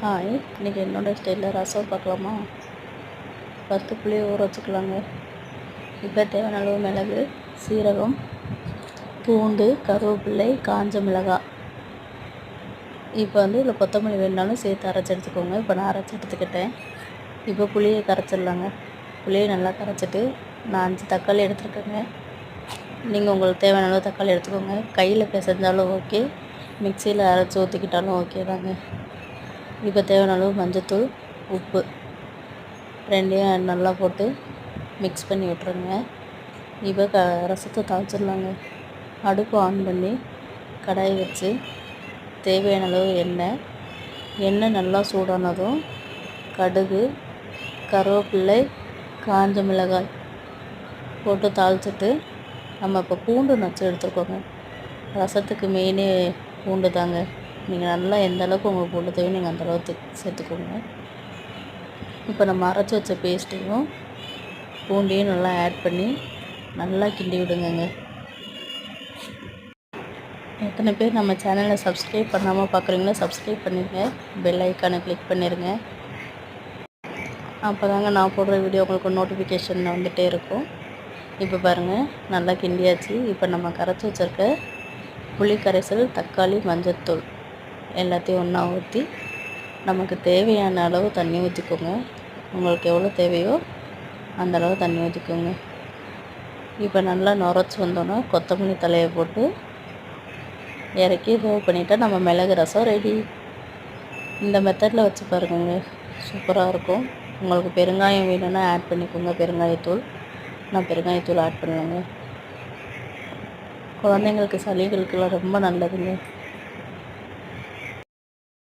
Hi இன்றைக்கி என்னோடய ஸ்டைலில் ரசம் பார்க்கலாமா? ஃபஸ்ட்டு புளியை ஊற வச்சுக்கலாங்க. இப்போ தேவையான அளவு மிளகு சீரகம் பூண்டு கருவேப்பிள்ளை காஞ்ச மிளகாய். இப்போ வந்து இதில் கொத்தமல்லி வேணுனாலும் சேர்த்து அரைச்சி எடுத்துக்கோங்க. இப்போ நான் அரைச்சி எடுத்துக்கிட்டேன். இப்போ புளியை கரைச்சிடலாங்க. புளியை நல்லா கரைச்சிட்டு நான் அஞ்சு தக்காளி எடுத்துருக்கேங்க. நீங்கள் உங்களுக்கு தேவையான அளவு தக்காளி எடுத்துக்கோங்க. கையில் பிசைஞ்சாலும் ஓகே மிக்சியில் அரைச்சி ஊற்றிக்கிட்டாலும் ஓகே தாங்க. இப்போ தேவையான அளவு மஞ்சத்தூள் உப்பு ரெண்டையும் நல்லா போட்டு மிக்ஸ் பண்ணி விட்ருங்க இப்போ க ரசத்தை தாளிச்சிடலாங்க. அடுப்பு ஆன் பண்ணி கடாயை வச்சு தேவையான அளவு எண்ணெய் எண்ணெய் நல்லா சூடானதும் கடுகு கருவேப்பிள்ளை காஞ்ச மிளகாய் போட்டு தாளிச்சிட்டு நம்ம இப்போ பூண்டு நச்சு எடுத்துக்கோங்க ரசத்துக்கு மெயினே பூண்டு தாங்க நீங்கள் நல்லா எந்த அளவுக்கு உங்களுக்கு உள்ள தேவையோ நீங்கள் அந்தளவுக்கு சேர்த்துக்கோங்க. இப்போ நம்ம அரைச்சி வச்ச பேஸ்ட்டையும் பூண்டையும் நல்லா ஆட் பண்ணி நல்லா கிண்டி விடுங்கங்க. எத்தனை பேர் நம்ம சேனலை சப்ஸ்கிரைப் பண்ணாமல் பார்க்குறீங்களோ சப்ஸ்கிரைப் பண்ணிடுங்க பெல் ஐக்கானை கிளிக் பண்ணிடுங்க அப்போ தாங்க நான் போடுற வீடியோ உங்களுக்கு நோட்டிஃபிகேஷன் வந்துகிட்டே இருக்கும். இப்போ பாருங்கள் நல்லா கிண்டியாச்சு. இப்போ நம்ம கரைச்சி வச்சுருக்க புளி கரைசல் தக்காளி மஞ்சத்தூள். எல்லாத்தையும் ஒன்றா ஊற்றி நமக்கு தேவையான அளவு தண்ணி ஊற்றிக்கோங்க. உங்களுக்கு எவ்வளோ தேவையோ அந்த அளவு தண்ணி ஊற்றிக்கோங்க. இப்போ நல்லா நுரைச்சி வந்தோன்னா கொத்தமல்லி தலையை போட்டு இறக்கி ரோவ் பண்ணிவிட்டா நம்ம மிளகு ரசம் ரெடி. இந்த மெத்தடில் வச்சு பாருங்க சூப்பராக இருக்கும். உங்களுக்கு பெருங்காயம் வேணும்னா ஆட் பண்ணிக்கோங்க. பெருங்காயத்தூள். நான் பெருங்காயத்தூள் ஆட் பண்ணுவேங்க குழந்தைங்களுக்கு சளிகளுக்கெல்லாம் ரொம்ப நல்லதுங்க.